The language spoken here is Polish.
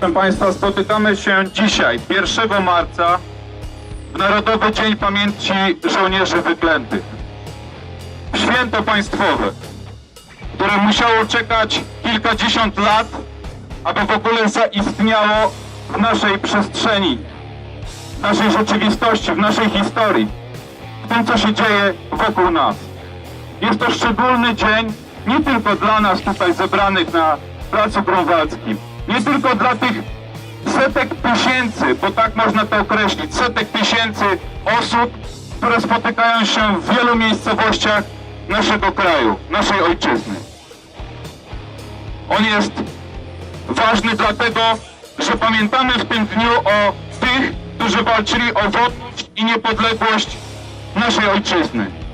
Proszę Państwa, spotykamy się dzisiaj, 1 marca, w Narodowy Dzień Pamięci Żołnierzy Wyklętych. Święto państwowe, które musiało czekać kilkadziesiąt lat, aby w ogóle zaistniało w naszej przestrzeni, w naszej rzeczywistości, w naszej historii, w tym, co się dzieje wokół nas. Jest to szczególny dzień nie tylko dla nas tutaj zebranych na Placu Grunwaldzkim, nie tylko dla tych setek tysięcy, bo tak można to określić, setek tysięcy osób, które spotykają się w wielu miejscowościach naszego kraju, naszej ojczyzny. On jest ważny dlatego, że pamiętamy w tym dniu o tych, którzy walczyli o wolność i niepodległość naszej ojczyzny.